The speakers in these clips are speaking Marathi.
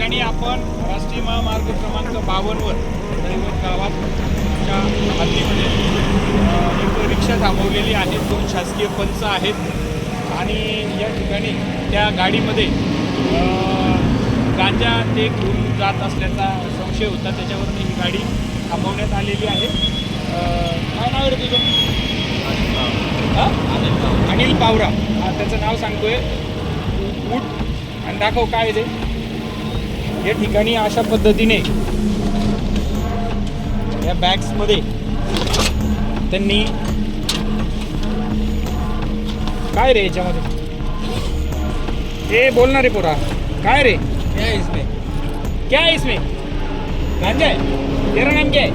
ठिकाणी आपण राष्ट्रीय महामार्ग क्रमांक बावनवर दैवत गावातच्या हल्लीमध्ये एक रिक्षा थांबवलेली आहे. दोन शासकीय पंच आहेत. आणि या ठिकाणी त्या गाडीमध्ये गांजा ते घेऊन जात असल्याचा संशय होता. त्याच्यावरून ही गाडी थांबवण्यात आलेली आहे. काय नाव आहे तुझं? अनिल पावरा. त्याचं नाव सांगतोय. उठ आणि दाखव काय ते. या ठिकाणी अशा पद्धतीने या बॅग्समध्ये त्यांनी काय रे याच्यामध्ये? हे बोलणार रे पोरा. काय रे? क्या है इसमें? क्या है इसमें? गांजा है? तेरा नाम क्या है?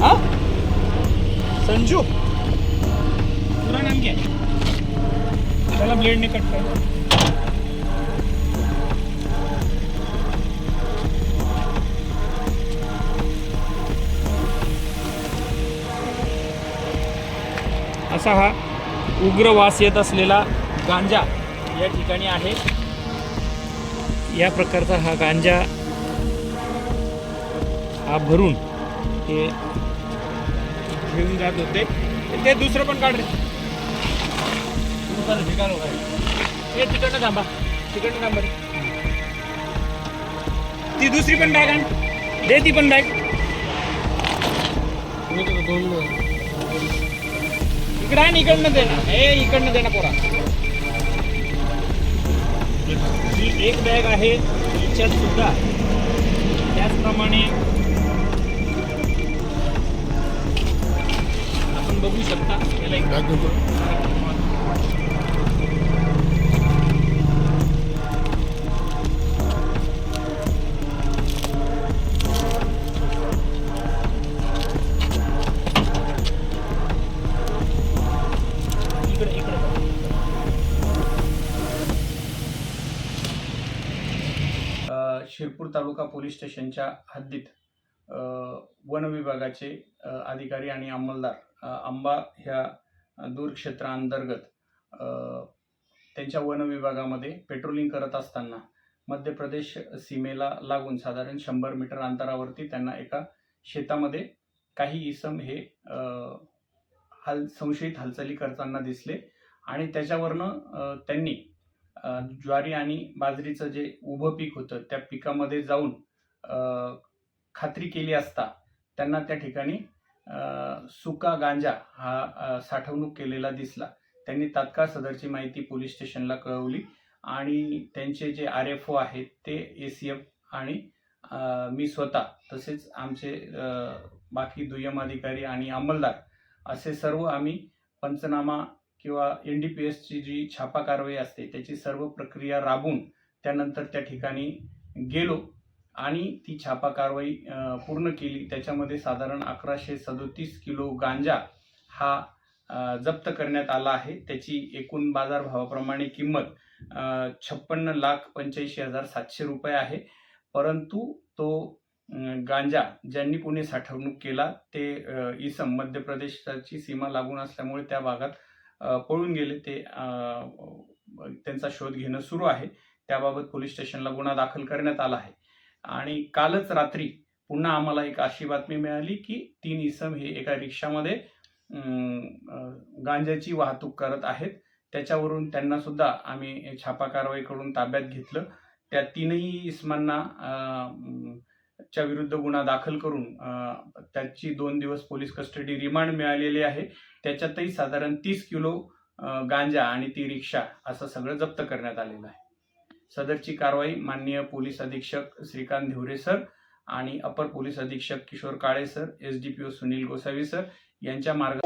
हाँ? संजू? पूरा नाम क्या है? चला ब्लेड ने कट कर असा हा उग्र वास येत असलेला गांजा या ठिकाणी आहे. या प्रकारचा हा गांजा हा भरून हे घेऊन जात होते. ते दुसरं पण काढ रे. ऊपर हे तिकडनं थांबा. तिकडनं थांबा रे. ती दुसरी पण बॅग आण दे ती पण बॅग दोन इकडं आणि इकडनं देणार हे इकडनं देणार पोरा. ही एक बॅग आहे हिच्यात सुद्धा. त्याचप्रमाणे आपण बघू शकता. याला एक bag uh, Shirpur taluka police स्टेशनच्या हद्दीत वन विभागाचे अधिकारी आणि अंमलदार आंबा ह्या दूरक्षेत्रांतर्गत त्यांच्या वन विभागामध्ये पेट्रोलिंग करत असताना मध्य प्रदेश सीमेला लागून साधारण शंभर मीटर अंतरावरती त्यांना एका शेतामध्ये काही इसम हे हाल संशयित हालचाली करताना दिसले आणि त्याच्यावरनं त्यांनी ज्वारी आणि बाजरीचं जे उभं पीक होतं त्या पिकामध्ये जाऊन खात्री केली असता त्यांना त्या ठिकाणी सुका गांजा हा साठवणूक केलेला दिसला. त्यांनी तात्काळ सदरची माहिती पोलीस स्टेशनला कळवली आणि त्यांचे जे आर एफ ओ आहेत ते ए सी एफ आणि मी स्वतः तसेच आमचे बाकी दुय्यम अधिकारी आणि अंमलदार असे सर्व आम्ही पंचनामा किंवा एन डी पी एसची जी छापा कारवाई असते त्याची सर्व प्रक्रिया राबून त्यानंतर त्या ठिकाणी गेलो आणि ती छापा कारवाई पूर्ण केली. त्याच्यामध्ये साधारण अकराशे सदोतीस किलो गांजा हा जप्त करण्यात आला आहे. त्याची एकूण बाजारभावाप्रमाणे किंमत छप्पन्न लाख पंच्याऐंशी हजार सातशे रुपये आहे. परंतु तो गांजा ज्यांनी कोणी साठवणूक केला ते इसम मध्य प्रदेशाची सीमा लागून असल्यामुळे त्या भागात पळून गेले. ते त्यांचा शोध घेणं सुरू आहे. त्याबाबत पोलीस स्टेशनला गुन्हा दाखल करण्यात आला आहे. आणि कालच रात्री पुन्हा आम्हाला एक अशी बातमी मिळाली की तीन इसम हे एका रिक्षामध्ये गांजाची वाहतूक करत आहेत. त्याच्यावरून त्यांना सुद्धा आम्ही छापा कारवाई करून ताब्यात घेतलं. त्या तीनही इसमांना च्या विरुद्ध गुन्हा दाखल करून त्याची दोन दिवस पोलीस कस्टडी रिमांड मिळालेली आहे. त्याच्यातही साधारण तीस किलो गांजा आणि ती रिक्षा असं सगळं जप्त करण्यात आलेलं आहे. सदरची कारवाई माननीय पोलीस अधीक्षक श्रीकांत धिवरे सर आणि अपर पोलीस अधीक्षक Kishor Kale sir S D P O Sunil Gosavi sir यांच्या मार्ग